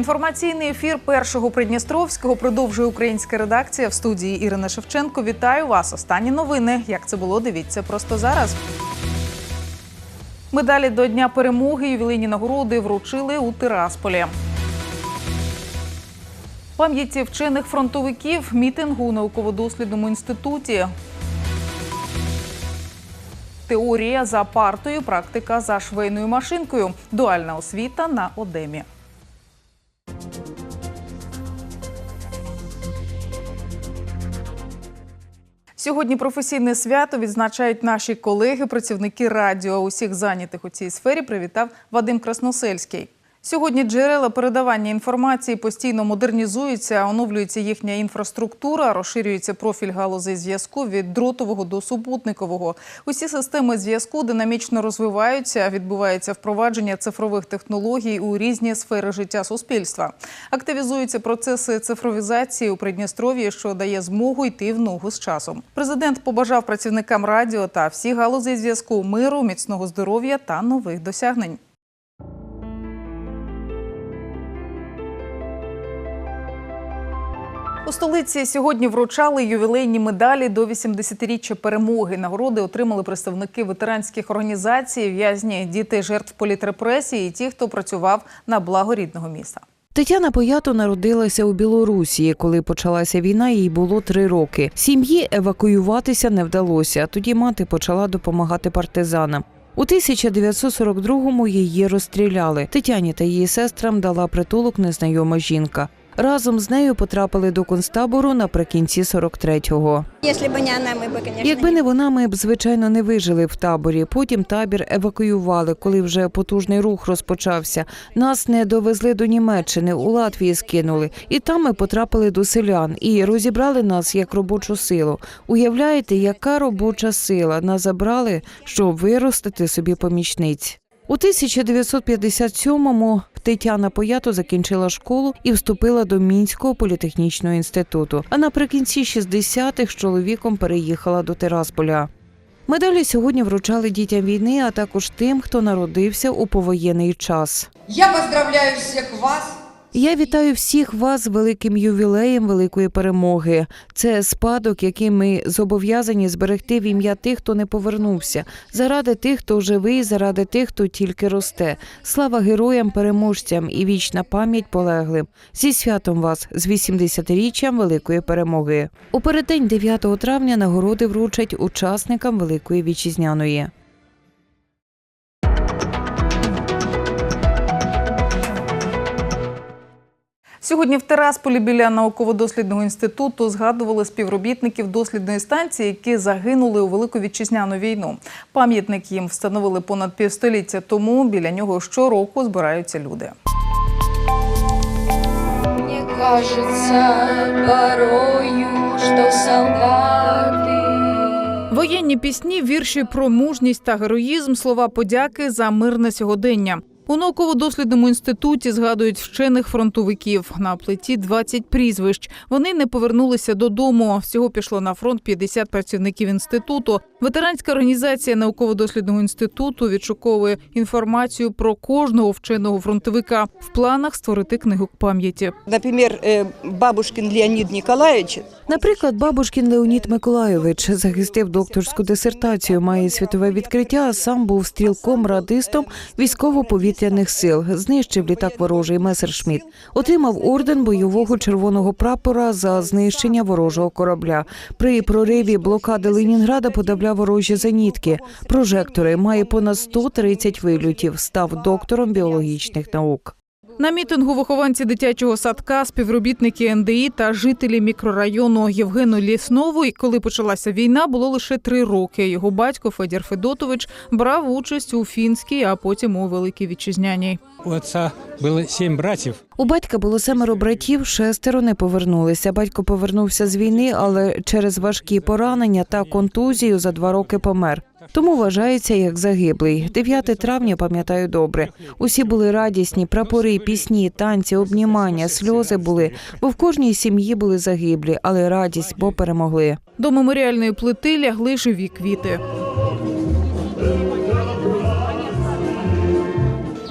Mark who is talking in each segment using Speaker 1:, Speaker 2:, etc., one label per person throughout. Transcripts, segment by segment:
Speaker 1: Інформаційний ефір першого Придністровського продовжує українська редакція в студії Ірина Шевченко. Вітаю вас. Останні новини. Як це було? Дивіться просто зараз. Медалі до Дня перемоги ювілейні нагороди вручили у Тирасполі. Пам'яті вчених фронтовиків мітингу у науково-дослідному інституті. Теорія за партою, практика за швейною машинкою. Дуальна освіта на Одемі. Сьогодні професійне свято відзначають наші колеги, працівники радіо. Усіх зайнятих у цій сфері привітав Вадим Красносельський. Сьогодні джерела передавання інформації постійно модернізуються, оновлюється їхня інфраструктура, розширюється профіль галузей зв'язку від дротового до супутникового. Усі системи зв'язку динамічно розвиваються, відбувається впровадження цифрових технологій у різні сфери життя суспільства. Активізуються процеси цифровізації у Придністров'ї, що дає змогу йти в ногу з часом. Президент побажав працівникам радіо та всіх галузей зв'язку миру, міцного здоров'я та нових досягнень. У столиці сьогодні вручали ювілейні медалі до 80-річчя перемоги. Нагороди отримали представники ветеранських організацій, в'язні діти жертв політрепресії і ті, хто працював на благо рідного міста.
Speaker 2: Тетяна Поято народилася у Білорусі. Коли почалася війна, їй було три роки. Сім'ї евакуюватися не вдалося. Тоді мати почала допомагати партизанам. У 1942-му її розстріляли. Тетяні та її сестрам дала притулок незнайома жінка. Разом з нею потрапили до концтабору наприкінці 43-го.
Speaker 3: Если бы не она, мы бы, конечно,
Speaker 2: Якби не вона, ми б звичайно не вижили в таборі. Потім табір евакуювали, коли вже потужний рух розпочався. Нас не довезли до Німеччини, у Латвії скинули. І там ми потрапили до селян і розібрали нас як робочу силу. Уявляєте, яка робоча сила нас забрали, щоб виростити собі помічниць. У 1957-му Тетяна Поято закінчила школу і вступила до Мінського політехнічного інституту. А наприкінці 60-х з чоловіком переїхала до Тирасполя. Медалі сьогодні вручали дітям війни, а також тим, хто народився у повоєнний час.
Speaker 4: Я поздравляю всіх вас
Speaker 2: Я вітаю всіх вас з великим ювілеєм великої перемоги. Це спадок, який ми зобов'язані зберегти в ім'я тих, хто не повернувся, заради тих, хто живий, заради тих, хто тільки росте. Слава героям, переможцям і вічна пам'ять полеглим. Зі святом вас з 80-річчям великої перемоги. У переддень 9 травня нагороди вручать учасникам Великої вітчизняної.
Speaker 1: Сьогодні в Терасполі біля науково-дослідного інституту згадували співробітників дослідної станції, які загинули у Велику вітчизняну війну. Пам'ятник їм встановили понад півстоліття тому. Біля нього щороку збираються люди.
Speaker 5: Мне кажется порою, что солдаты
Speaker 1: Воєнні пісні, вірші про мужність та героїзм, слова подяки за мирне сьогодення. У науково-дослідному інституті згадують вчених фронтовиків. На плиті 20 прізвищ. Вони не повернулися додому. Всього пішло на фронт 50 працівників інституту. Ветеранська організація науково-дослідного інституту відшуковує інформацію про кожного вченого фронтовика. В планах створити книгу пам'яті.
Speaker 6: Например, э, Бабушкин Леонид Николаевич
Speaker 2: Наприклад, бабушкін Леонід Миколайович захистив докторську дисертацію, має світове відкриття, а сам був стрілком радистом військово-повітряних сил. Знищив літак ворожий Месершміт. Отримав орден бойового червоного прапора за знищення ворожого корабля. При прориві блокади Ленінграда подавляв ворожі зенітки. Прожектори має понад 130 вильотів. Став доктором біологічних наук.
Speaker 1: На мітингу вихованці дитячого садка, співробітники НДІ та жителі мікрорайону Євгену Ліснову. Коли почалася війна, було лише три роки. Його батько Федір Федотович брав участь у фінській, а потім у великій вітчизняній.
Speaker 7: У отца было семь братьев.
Speaker 2: У батька було семеро братів, шестеро не повернулися. Батько повернувся з війни, але через важкі поранення та контузію за два роки помер. Тому вважається як загиблий. 9 травня пам'ятаю добре. Усі були радісні, прапори, пісні, танці, обнімання, сльози були, бо в кожній сім'ї були загиблі, але радість, бо перемогли.
Speaker 1: До меморіальної плити лягли живі квіти.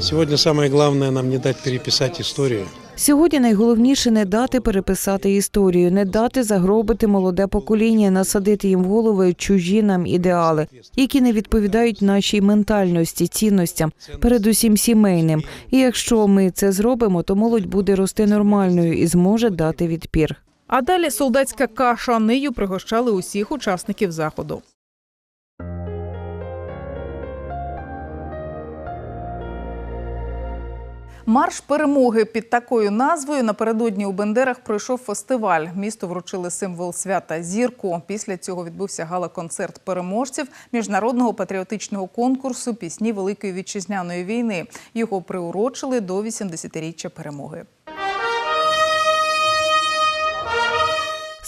Speaker 8: Сегодня самое главное нам не дать переписать историю,
Speaker 2: Сьогодні найголовніше не дати переписати історію, не дати загробити молоде покоління, насадити їм в голови чужі нам ідеали, які не відповідають нашій ментальності, цінностям, передусім сімейним. І якщо ми це зробимо, то молодь буде рости нормальною і зможе дати відпір.
Speaker 1: А далі солдатська каша нею пригощали усіх учасників заходу. Марш перемоги під такою назвою напередодні у Бендерах пройшов фестиваль. Місту вручили символ свята зірку. Після цього відбувся гала-концерт переможців міжнародного патріотичного конкурсу пісні Великої вітчизняної війни. Його приурочили до 80-річчя перемоги.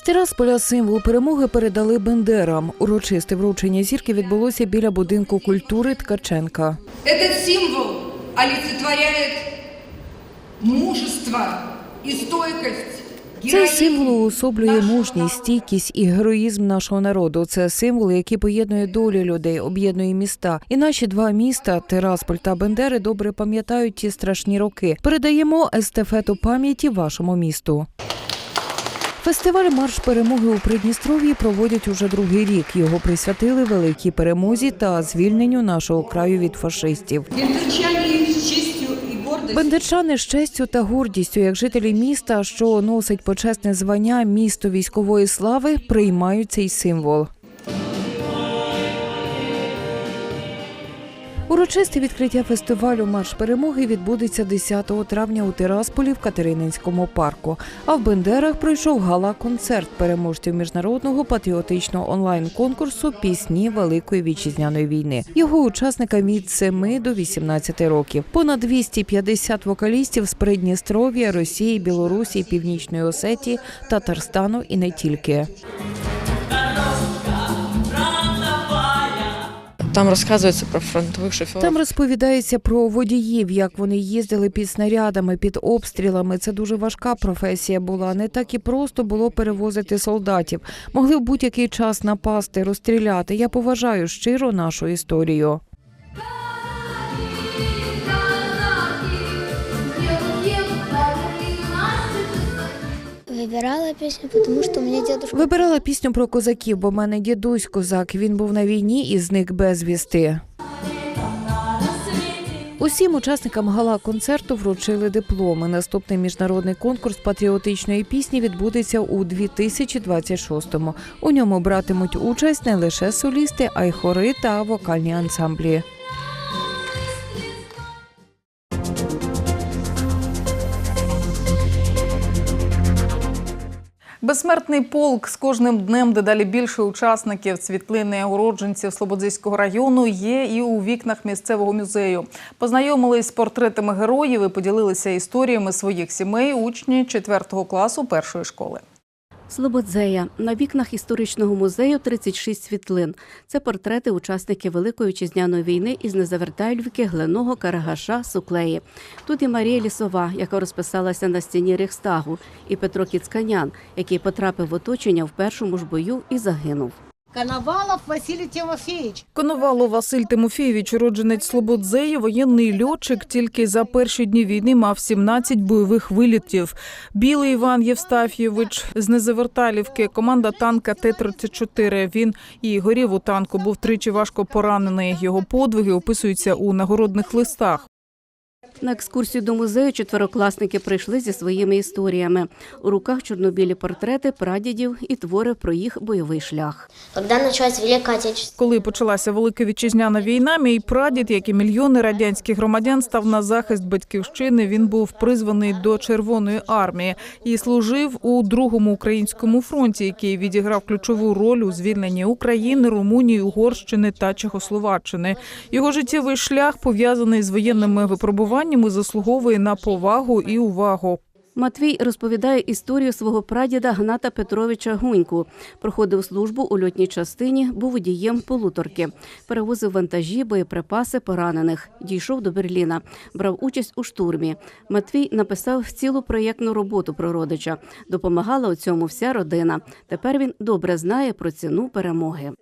Speaker 2: Тирасполя символ перемоги передали Бендерам. Урочисте вручення зірки відбулося біля будинку культури Ткаченка.
Speaker 4: Этот символ олицетворяет мужество и стойкость.
Speaker 2: Цей символ уособлює мужність, стійкість і героїзм нашого народу. Це символ, який поєднує долі людей, об'єднує міста. І наші два міста Тирасполь та Бендери добре пам'ятають ті страшні роки. Передаємо естафету пам'яті вашому місту. Фестиваль Марш перемоги у Придністров'ї проводять уже другий рік. Його присвятили великій перемозі та звільненню нашого краю від фашистів. Бендерчани з честю та гордістю, як жителі міста, що носить почесне звання місто військової слави, приймають цей символ. Урочисте відкриття фестивалю Марш перемоги відбудеться 10 травня у Тирасполі в Катерининському парку. А в Бендерах пройшов гала-концерт переможців міжнародного патріотичного онлайн-конкурсу Пісні Великої вітчизняної війни. Його учасникам від 7 до 18 років. Понад 250 вокалістів з Придністров'я, Росії, Білорусі, Північної Осетії, Татарстану і не тільки.
Speaker 3: Там розказується про фронтових шоферів.
Speaker 2: Там розповідається про водіїв, як вони їздили під снарядами, під обстрілами. Це дуже важка професія була. Не так і просто було перевозити солдатів. Могли в будь-який час напасти, розстріляти. Я поважаю щиро нашу історію.
Speaker 8: Выбирала песню, потому что у меня дедушка
Speaker 2: Вибирала пісню про козаків, бо в мене дідусь козак. Він був на війні і зник безвісти. Усім учасникам гала-концерту вручили дипломи. Наступний міжнародний конкурс патріотичної пісні відбудеться у 2026-му. У ньому братимуть участь не лише солісти, а й хори та вокальні ансамблі.
Speaker 1: Безсмертний полк з кожним днем дедалі більше учасників світлини уродженців Слободзійського району є і у вікнах місцевого музею. Познайомились з портретами героїв і поділилися історіями своїх сімей учні 4 класу першої школи.
Speaker 9: Слободзея. На вікнах історичного музею 36 світлин. Це портрети учасників Великої вітчизняної війни із Незавертайлівки, Гленого, Карагаша, Суклеї. Тут і Марія Лісова, яка розписалася на стіні Рейхстагу, і Петро Кіцканян, який потрапив в оточення в першому ж бою і загинув.
Speaker 10: Коновалов Василий Тимофеевич.
Speaker 1: Коновало Василь Тимофійович, уродженець Слободзеї, воєнний льотчик, тільки за перші дні війни мав 17 бойових вилітів. Білий Іван Євстаф'євич з Незаверталівки, команда танка Т-34. Він і горів у танку, був тричі важко поранений. Його подвиги описуються у нагородних листах.
Speaker 9: На екскурсію до музею четверокласники прийшли зі своїми історіями. У руках чорнобілі портрети прадідів і твори про їх бойовий шлях.
Speaker 1: Коли почалася велика вітчизняна війна, мій прадід, як і мільйони радянських громадян, став на захист батьківщини. Він був призваний до Червоної армії і служив у другому українському фронті, який відіграв ключову роль у звільненні України, Румунії, Угорщини та Чехословаччини. Його життєвий шлях пов'язаний з воєнними випробуваннями, заслуговує на повагу і увагу.
Speaker 9: Матвій розповідає історію свого прадіда Гната Петровича Гуньку. Проходив службу у льотній частині, був водієм полуторки, перевозив вантажі, боєприпаси поранених. Дійшов до Берліна, брав участь у штурмі. Матвій написав цілу проєктну роботу про родича. Допомагала у цьому вся родина. Тепер він добре знає про ціну перемоги.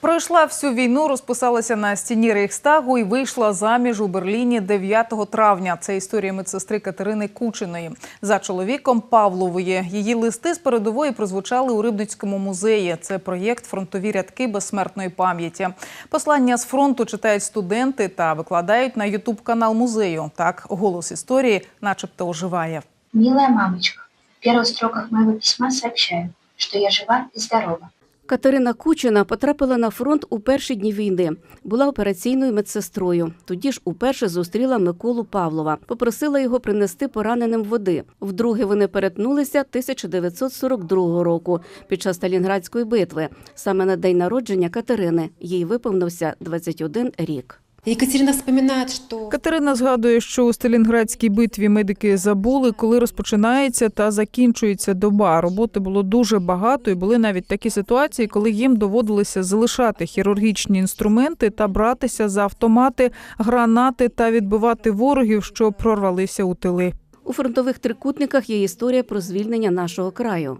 Speaker 1: Пройшла всю війну, розписалася на стіні Рейхстагу і вийшла заміж у Берліні 9 травня. Це історія медсестри Катерини Кучиної. За чоловіком Павлової. Її листи з передової прозвучали у Рибницькому музеї. Це проєкт Фронтові рядки безсмертної пам'яті. Послання з фронту читають студенти та викладають на Ютуб канал музею. Так голос історії, начебто, оживає.
Speaker 8: Милая мамочка, в первых строках моего письма сообщаю, что я жива и здорова.
Speaker 9: Катерина Кучина потрапила на фронт у перші дні війни. Була операційною медсестрою. Тоді ж уперше зустріла Миколу Павлова. Попросила його принести пораненим води. Вдруге вони перетнулися 1942 року під час Сталінградської битви. Саме на день народження Катерини їй виповнився 21 рік.
Speaker 11: Екатерина вспоминает, что
Speaker 1: Катерина згадує, що у Сталінградській битві медики забули, коли розпочинається та закінчується доба. Роботи було дуже багато, і були навіть такі ситуації, коли їм доводилося залишати хірургічні інструменти та братися за автомати, гранати та відбивати ворогів, що прорвалися у тили.
Speaker 9: У фронтових трикутниках є історія про звільнення нашого краю.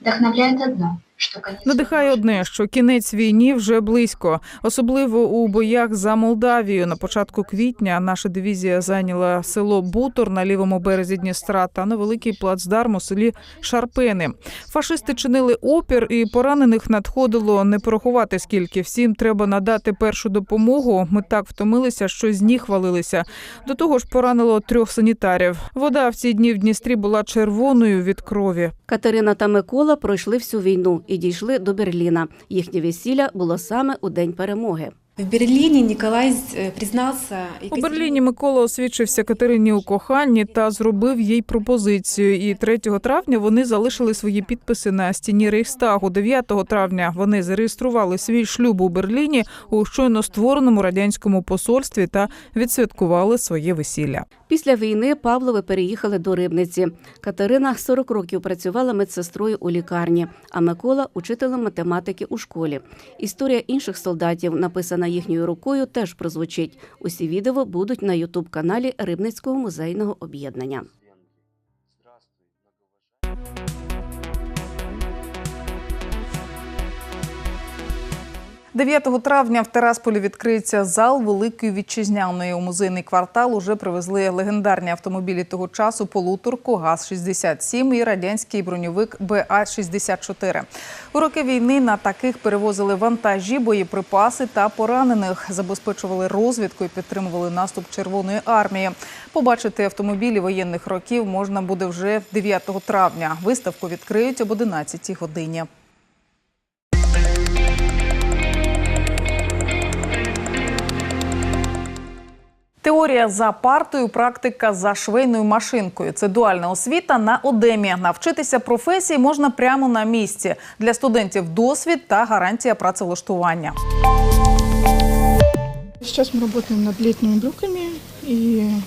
Speaker 8: Вдохновляет одно.
Speaker 1: Надихає одне, що кінець війні вже близько, особливо у боях за Молдавію. На початку квітня наша дивізія зайняла село Бутор на лівому березі Дністра та невеликий плацдарм у селі Шарпени. Фашисти чинили опір, і поранених надходило не порахувати скільки. Всім треба надати першу допомогу. Ми так втомилися, що з ніг валилися. До того ж, поранило трьох санітарів. Вода в ці дні в Дністрі була червоною від крові.
Speaker 9: Катерина та Микола пройшли всю війну і дійшли до Берліна. Їхнє весілля було саме у день перемоги.
Speaker 11: В Берлине Николай э, признался...
Speaker 1: У Берліні Микола освідчився Катерині у коханні та зробив їй пропозицію. І 3 травня вони залишили свої підписи на стіні Рейхстагу. 9 травня вони зареєстрували свій шлюб у Берліні у щойно створеному радянському посольстві та відсвяткували своє весілля.
Speaker 9: Після війни Павлови переїхали до Рибниці. Катерина 40 років працювала медсестрою у лікарні, а Микола учителем математики у школі. Історія інших солдатів, написана їхньою рукою, теж прозвучить. Усі відео будуть на Ютуб каналі Рибницького музейного об'єднання.
Speaker 1: 9 травня в Терасполі відкриється зал Великої вітчизняної. У музейний квартал уже привезли легендарні автомобілі того часу полуторку ГАЗ-67 і радянський броньовик БА-64. У роки війни на таких перевозили вантажі, боєприпаси та поранених, забезпечували розвідку і підтримували наступ Червоної армії. Побачити автомобілі воєнних років можна буде вже 9 травня. Виставку відкриють об 11 годині. Теорія за партою, практика за швейною машинкою. Це дуальна освіта на Одемі. Навчитися професії можна прямо на місці. Для студентів досвід та гарантія працевлаштування.
Speaker 12: Сейчас мы работаем над летними брюками, и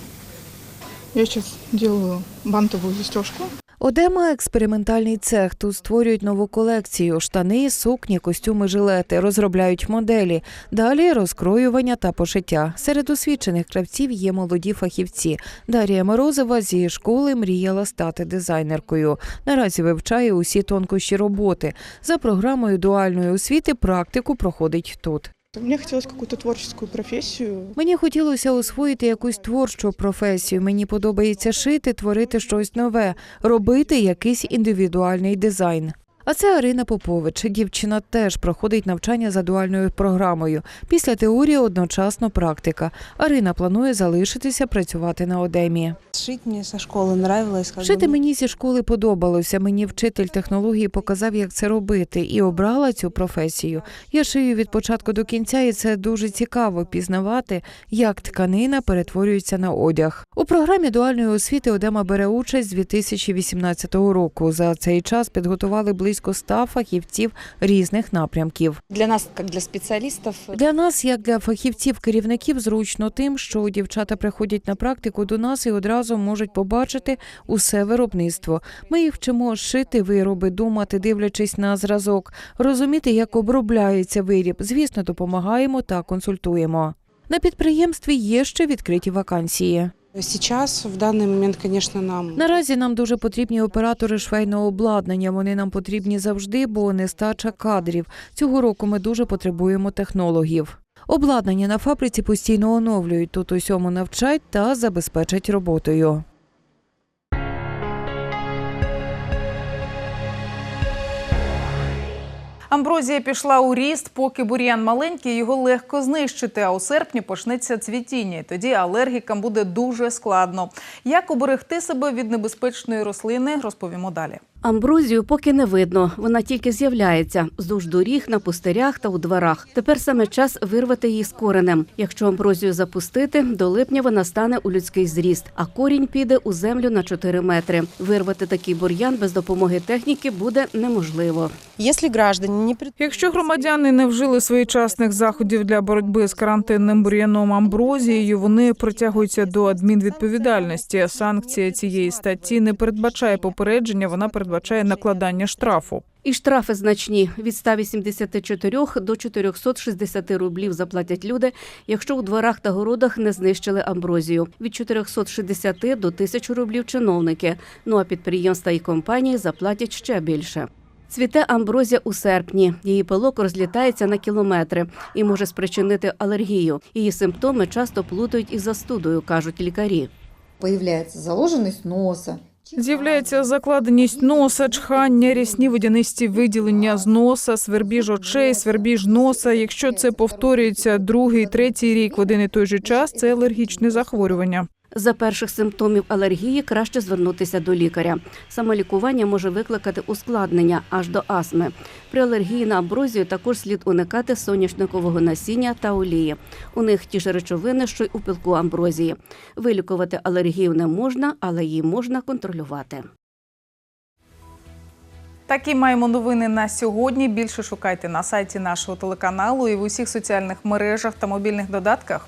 Speaker 12: я сейчас делаю бантовую застежку.
Speaker 2: Одема експериментальний цех. Тут створюють нову колекцію: штани, сукні, костюми, жилети, розробляють моделі. Далі розкроювання та пошиття. Серед освічених кравців є молоді фахівці. Дар'я Морозова зі школи мріяла стати дизайнеркою. Наразі вивчає усі тонкощі роботи. За програмою дуальної освіти практику проходить тут.
Speaker 12: Мне хотілося якусь творчу професію.
Speaker 2: Мені хотілося освоїти якусь творчу професію. Мені подобається шити, творити щось нове, робити якийсь індивідуальний дизайн. А це Арина Попович. Дівчина теж проходить навчання за дуальною програмою. Після теорії одночасно практика. Арина планує залишитися працювати на Одемі.
Speaker 13: Шить мне со школы нравилось.
Speaker 2: Шити мені зі школи подобалося. Мені вчитель технології показав, як це робити, і обрала цю професію. Я шию від початку до кінця, і це дуже цікаво пізнавати, як тканина перетворюється на одяг. У програмі дуальної освіти Одема бере участь з 2018 року. За цей час підготували близько 100 фахівців різних напрямків.
Speaker 13: Для нас, как для специалистов,
Speaker 2: Для нас, як для фахівців-керівників, зручно тим, що дівчата приходять на практику до нас і одразу можуть побачити усе виробництво. Ми їх вчимо шити вироби, думати, дивлячись на зразок, розуміти, як обробляється виріб. Звісно, допомагаємо та консультуємо. На підприємстві є ще відкриті вакансії.
Speaker 13: Сейчас, в даний момент, конечно, нам
Speaker 2: Наразі нам дуже потрібні оператори швейного обладнання. Вони нам потрібні завжди, бо нестача кадрів. Цього року ми дуже потребуємо технологів. Обладнання на фабриці постійно оновлюють. Тут усьому навчать та забезпечать роботою.
Speaker 1: Амброзія пішла у ріст, поки бур'ян маленький, його легко знищити. А у серпні почнеться цвітіння. і Тоді алергікам буде дуже складно. Як уберегти себе від небезпечної рослини, розповімо далі.
Speaker 9: Амброзію поки не видно. Вона тільки з'являється вздовж доріг, на пустирях та у дворах. Тепер саме час вирвати її з коренем. Якщо амброзію запустити, до липня вона стане у людський зріст, а корінь піде у землю на 4 метри. Вирвати такий бур'ян без допомоги техніки буде неможливо.
Speaker 13: Если граждане не пред...
Speaker 1: Якщо громадяни не вжили своєчасних заходів для боротьби з карантинним бур'яном амброзією, вони притягуються до адмінвідповідальності. Санкція цієї статті не передбачає попередження, вона передбачає накладання штрафу.
Speaker 9: І штрафи значні від 184 до 460 рублів заплатять люди, якщо у дворах та городах не знищили амброзію. Від 460 до 1000 рублів чиновники. Ну а підприємства і компанії заплатять ще більше. Цвіте амброзія у серпні. Її пилок розлітається на кілометри і може спричинити алергію. Її симптоми часто плутають із застудою, кажуть лікарі.
Speaker 14: Появляется заложенность носа.
Speaker 1: З'являється закладеність носа, чхання, рясні водянисті виділення з носа, свербіж очей, свербіж носа. Якщо це повторюється другий, третій рік в один і той же час, це алергічне захворювання.
Speaker 9: За перших симптомів алергії краще звернутися до лікаря. Самолікування може викликати ускладнення аж до астми. При алергії на амброзію також слід уникати соняшникового насіння та олії. У них ті ж речовини, що й у пилку амброзії. Вилікувати алергію не можна, але її можна контролювати.
Speaker 1: Такі маємо новини на сьогодні. Більше шукайте на сайті нашого телеканалу і в усіх соціальних мережах та мобільних додатках.